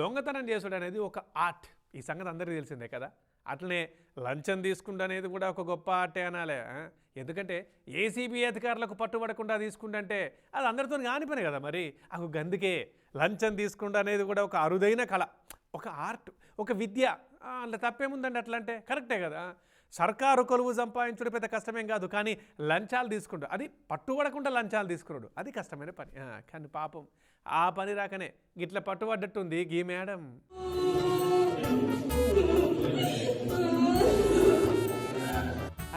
దొంగతనం చేసుడు అనేది ఒక ఆర్ట్. ఈ సంగతి అందరికీ తెలిసిందే కదా? అట్లనే లంచం తీసుకుంటూ అనేది కూడా ఒక గొప్ప ఆర్టే అనాలే ఎందుకంటే ఏసీబీ అధికారులకు పట్టుబడకుండా తీసుకుంటే అది అందరితో కాని పని కదా మరి? అకు గందుకే లంచం తీసుకుంటూ అనేది కూడా ఒక అరుదైన కళ. ఒక ఆర్ట్ ఒక విద్య. అట్లా అందులో తప్పేముందండి అట్లా అంటే కరెక్టే కదా? సర్కారు కొలువు సంపాదించడం పెద్ద కష్టమేం కాదు కానీ లంచాలు తీసుకుంటాడు అది పట్టుబడకుండా లంచాలు తీసుకున్నాడు. అది కష్టమైన పని. కానీ పాపం ఆ పని రాకనే గిట్ల పట్టుబడ్డట్టుంది గీ మేడం.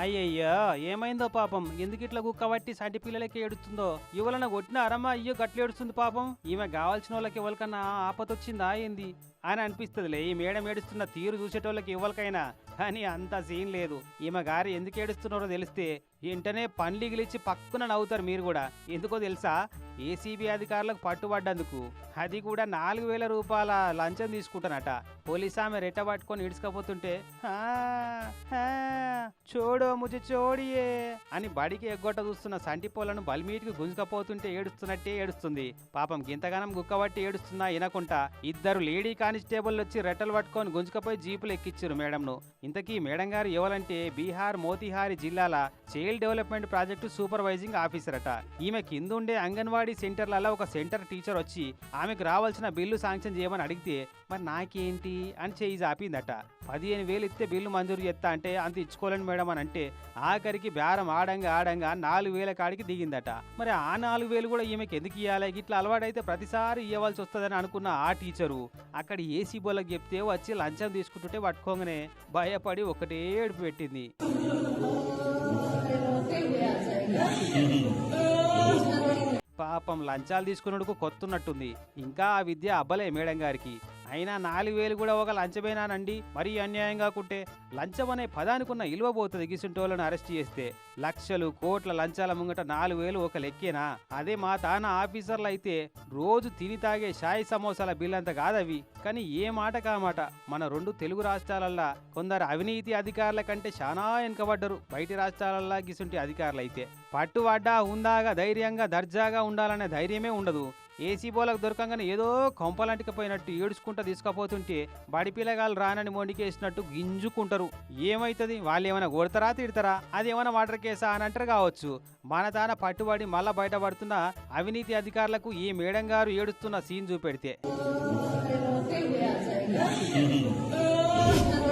అయ్యయ్యో ఏమైందో పాపం? ఎందుకు ఇట్లా కుక్కబట్టి సంటి పిల్లలకి ఏడుస్తుందో? ఇవలన కొట్టినారమ్మా అయ్యో గట్లు ఏడుస్తుంది పాపం. ఈమె కావాల్సిన వాళ్ళకి ఎవరికన్నా ఆపతొచ్చిందా ఏంది? అని అనిపిస్తుందిలే. ఈ మేడం ఏడుస్తున్న తీరు చూసేటోళ్ళకి ఎవరికైనా కానీ అంత సీన్ లేదు. ఈమె గారు ఎందుకు ఏడుస్తున్నారో తెలిస్తే వెంటనే పండ్లు గిలిచి పక్కున నవ్వుతారు మీరు కూడా. ఎందుకో తెలుసా? ఏసీబీ అధికారులకు పట్టుబడ్డందుకు అది కూడా నాలుగు వేల రూపాయల లంచం తీసుకుంటానట. పోలీస్ ఆమె రెట్ట పట్టుకొని ఇడుచుకపోతుంటే "ఆ, ముజ చోడియే అని బడికి ఎగ్గొట్ట చూస్తున్న సంటి పోలను బలిమీటికి గుంజుకపోతుంటే ఏడుస్తున్నట్టే ఏడుస్తుంది. పాపం గింతగానం గుక్కబట్టి ఏడుస్తున్నా వినకుంటా ఇద్దరు లేడీ కానిస్టేబుల్ వచ్చి రెట్టలు పట్టుకొని గుంజుకపోయి జీపులు ఎక్కిచ్చారు మేడంను. ఇంతకీ మేడం గారు ఎవరంటే బీహార్ మోతిహారి జిల్లాల child development project supervising officer అట ఈమె కిందుండే అంగన్వాడీ సెంటర్లలో ఒక సెంటర్ టీచర్ వచ్చి ఆమెకు రావాల్సిన బిల్లు శాంక్షన్ చేయమని అడిగితే మరి నాకేంటి అని చేయి జాపిందట పదిహేను వేలు ఇస్తే బిల్లు మంజూరు చేస్తా అంటే అంత ఇచ్చుకోలేను మేడం అని అంటే ఆఖరికి బేరం ఆడంగా ఆడంగా నాలుగు వేల కాడికి దిగిందట మరి ఆ నాలుగు వేలు కూడా ఈమెకి ఎందుకు ఇవ్వాలి ఇట్లా అలవాటైతే ప్రతిసారి ఇవ్వాల్సి వస్తుందని అనుకున్న ఆ టీచరు అక్కడ ఏసీ బోలకు చెప్తే వచ్చి లంచం తీసుకుంటుంటే పట్టుకోగానే భయపడి ఒకటే ఏడుపు పెట్టింది పాపం లంచాలు తీసుకున్నట్టుకు కొత్తున్నట్టుంది. ఇంకా ఆ విద్య అబ్బలే మేడం గారికి. అయినా నాలుగు వేలు కూడా ఒక లంచమేనానండి మరీ అన్యాయంగా కుట్టే లంచం అనే పదానికున్న ఇలువ పోతుంది గిసుంటోళ్ళను అరెస్ట్ చేస్తే. లక్షలు కోట్ల లంచాల ముంగట నాలుగు వేలు ఒక లెక్కేనా అదే మా తాన ఆఫీసర్లు అయితే రోజు తిని తాగే షాయి సమోసాల బిల్ అంత కాదవి. కానీ ఏ మాట కామాట మన రెండు తెలుగు రాష్ట్రాలల్లా కొందరు అవినీతి అధికారుల కంటే చాలా వెనుకబడ్డరు. బయటి రాష్ట్రాలల్లా గిసుంటి అధికారులు అయితే పట్టుబడ్డా ఉందాగా ధైర్యంగా దర్జాగా ఉండాలనే ధైర్యమే ఉండదు. ఏసీ బోలకు దొరకంగానే ఏదో కొంపలంటికపోయినట్టు ఏడుచుకుంటా తీసుకుపోతుంటే బడి పిల్లగాళ్ళు రానని మొండికేసినట్టు గింజుకుంటారు. ఏమైతుంది? వాళ్ళు ఏమైనా కొడతారా తిడతారా? అది ఏమైనా వాటర్ కేసా అని అంటారు కావచ్చు. మన తాన పట్టుబడి మళ్ళా బయటపడుతున్న అవినీతి అధికారులకు ఈ మేడం గారు ఏడుస్తున్న సీన్ చూపెడితే.